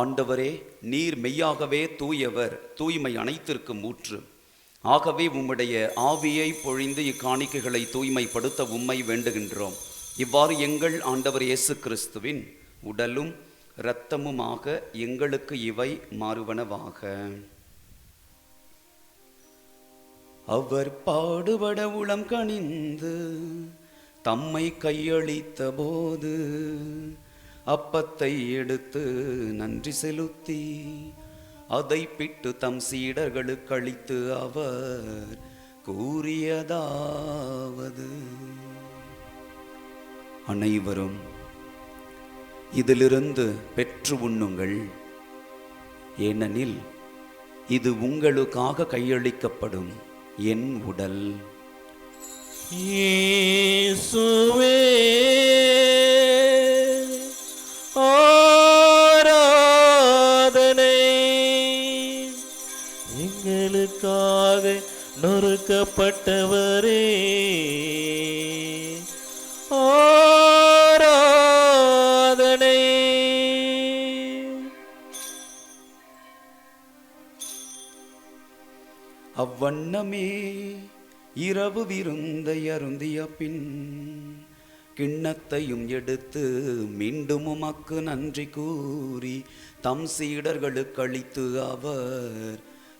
ஆண்டவரே நீர் மெய்யாகவே தூயவர் தூய்மை அனைத்திற்கும் ஊற்று. ஆகவே உம்முடைய ஆவியை பொழிந்து இக்காணிக்கைகளை தூய்மைப்படுத்த உம்மை வேண்டுகின்றோம். இவ்வாறு எங்கள் ஆண்டவர் இயேசு கிறிஸ்துவின் உடலும் இரத்தமுமாக எங்களுக்கு இவை மாறுவனவாக. அவர் பாடுபட உளம் கணிந்து தம்மை கையளித்த போது அப்பத்தை எடுத்து நன்றி செலுத்தி அதை பிட்டு தம் சீடர்களுக்கு அளித்து அவர் கூறியதாவது. அனைவரும் இதிலிருந்து பெற்று உண்ணுங்கள். ஏனெனில் இது உங்களுக்காக கையளிக்கப்படும் என் உடல். ஏசு எங்களுக்காக நொறுக்கப்பட்டவரே. ஓராதனை அவ்வண்ணமே இரவு விருந்தை அருந்திய பின் கிண்ணத்தையும் எடுத்து மீண்டும் உமக்கு நன்றி கூறி தம் சீடர்களுக்கு அளித்து அவர்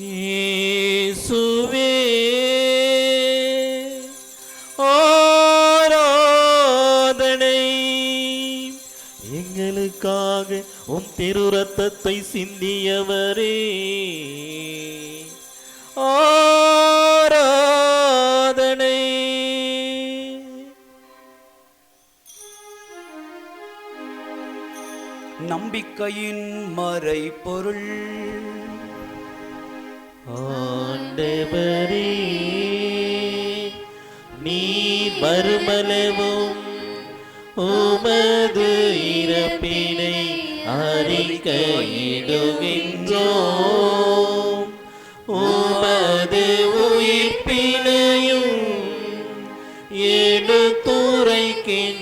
இயேசுவே. ஆராதனை. எங்களுக்காக உம் திரு ரத்தத்தை சிந்தியவரே. ஆராதனை. நம்பிக்கையின் மறைபொருள். ஆண்டவரே நீ மறுமலவும் உமது இறப்பினை அறிக்கையிடுகின்றோம் உமது உயிர்ப்பினையும் எடுத்துரைக்கின்றோம்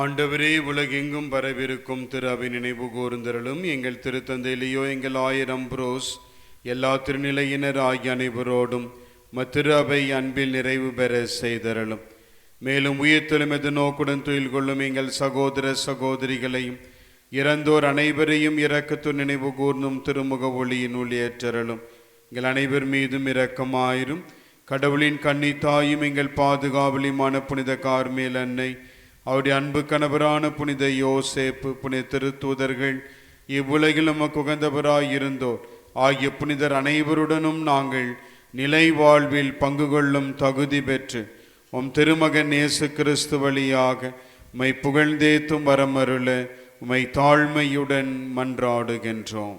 ஆண்டவரே உலகெங்கும் பரவிருக்கும் திரு அவை நினைவு கூர்ந்தருளும் எங்கள் திருத்தந்தையிலேயோ எங்கள் ஆயிரம் புரோஸ் எல்லா திருநிலையினர் ஆகிய அனைவரோடும் மத்திரு அவை அன்பில் நிறைவு பெற செய்தருளும். மேலும் உயிர்த்தெழும் எது நோக்குடன் துயில் கொள்ளும் எங்கள் சகோதர சகோதரிகளையும் இறந்தோர் அனைவரையும் இரக்கத்து நினைவு கூர்ந்தும் திருமுக ஒளியின் ஒளியேற்றருளும் எங்கள் அனைவர் மீதும் இரக்கமாயிரும். கடவுளின் கண்ணி தாயும் எங்கள் பாதுகாவலியுமான புனித கார்மேல் அன்னை அவருடைய அன்பு கணவரான புனித யோசேப்பு புனித திருத்தூதர்கள் இவ்வுலகில் நமக்கு உகந்தவராய் இருந்தோர் ஆகிய புனிதர் அனைவருடனும் நாங்கள் நிலை வாழ்வில் பங்கு கொள்ளும் தகுதி பெற்று உம் திருமகன் இயேசு கிறிஸ்து வழியாக உம்மை புகழ்ந்தேத்தும் வரமருள உமை தாழ்மையுடன் மன்றாடுகின்றோம்.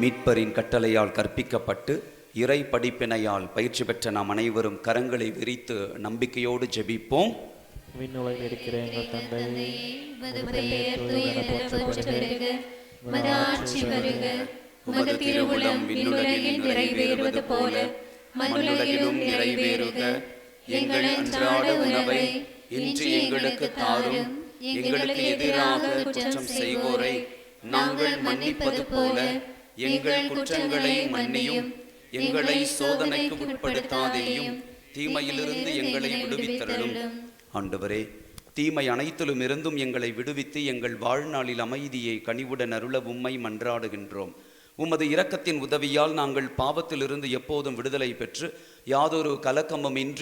மீட்பரின் கட்டளையால் கற்பிக்கப்பட்டு இறை படிப்பினையால் பயிற்சி பெற்ற நாம் அனைவரும் கரங்களை விரித்து நம்பிக்கையோடு ஜெபிப்போம். விண்ணுலகில் இருக்கிற எங்கள் வருக. உமது திருவுளம் விண்ணுலகில் நிறைவேறுவது போல. மண்ணுலகிலும் நிறைவேறுக. எங்கள் அன்றாட உணவை இன்று எங்களுக்கு தாரும். எங்களுக்கு எதிராக குற்றம் செய்வோரை நாங்கள் மன்னிப்பது போல. எங்கள் குற்றங்களை மன்னியும். எங்களை சோதனைக்கு உட்படுத்தாதேயும். தீமையிலிருந்து எங்களை விடுவித்தருளும். ஆண்டவரே தீமை அனைத்திலும் இருந்தும் எங்களை விடுவித்து எங்கள் வாழ்நாளில் அமைதியை கனிவுடன் அருள உம்மை மன்றாடுகின்றோம். உமது இரக்கத்தின் உதவியால் நாங்கள் பாவத்திலிருந்து எப்போதும் விடுதலை பெற்று யாதொரு கலக்கமும் இன்றி